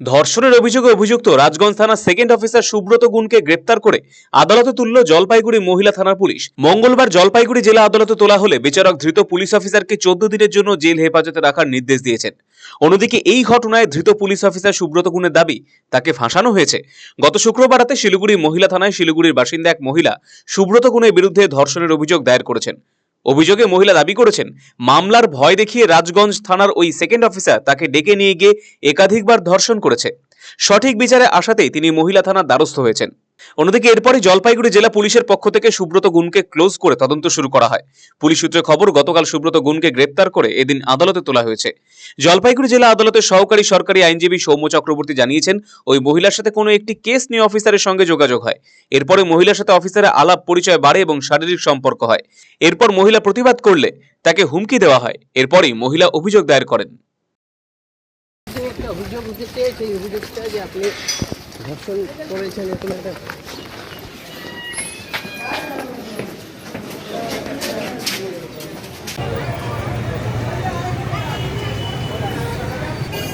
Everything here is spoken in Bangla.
ধর্ষণের অভিযোগে অভিযুক্ত রাজগঞ্জ থানার সেকেন্ড অফিসার সুব্রত গুণকে গ্রেপ্তার করে আদালতে তুলল জলপাইগুড়ি মহিলা থানার পুলিশ। মঙ্গলবার জলপাইগুড়ি জেলা আদালতে তোলা হলে বিচারক ধৃত পুলিশ অফিসারকে চোদ্দ দিনের জন্য জেল হেফাজতে রাখার নির্দেশ দিয়েছেন। অন্যদিকে এই ঘটনায় ধৃত পুলিশ অফিসার সুব্রত গুণের দাবি, তাকে ফাঁসানো হয়েছে। গত শুক্রবার রাতে শিলিগুড়ি মহিলা থানায় শিলিগুড়ির বাসিন্দা এক মহিলা সুব্রত গুণের বিরুদ্ধে ধর্ষণের অভিযোগ দায়ের করেছেন। অভিযোগে মহিলা দাবি করেছেন, মামলার ভয় দেখিয়ে রাজগঞ্জ থানার ওই সেকেন্ড অফিসার তাকে ডেকে নিয়ে গিয়ে একাধিকবার ধর্ষণ করেছে। সঠিক বিচারে আসাতেই তিনি মহিলা থানার দ্বারস্থ হয়েছেন। অন্যদিকে এরপরই জলপাইগুড়ি জেলা পুলিশের পক্ষ থেকে সুব্রত গুণকে ক্লোজ করে তদন্ত শুরু করা হয়। পুলিশ সূত্রে খবর, গতকাল সুব্রত গুণকে গ্রেপ্তার করে এদিন আদালতে তোলা হয়েছে। জলপাইগুড়ি জেলা আদালতের সহকারী সরকারি আইনজীবী সৌম্য চক্রবর্তী জানিয়েছেন, ওই মহিলার সাথে কোনো একটি কেস নিয়ে অফিসারের সঙ্গে যোগাযোগ হয়। এরপরে মহিলার সাথে অফিসারের আলাপ, পরিচয় বাড়ে এবং শারীরিক সম্পর্ক হয়। এরপর মহিলা প্রতিবাদ করলে তাকে হুমকি দেওয়া হয়। এরপরই মহিলা অভিযোগ দায়ের করেন। ধর্ষণ করেছেন এরকম একটা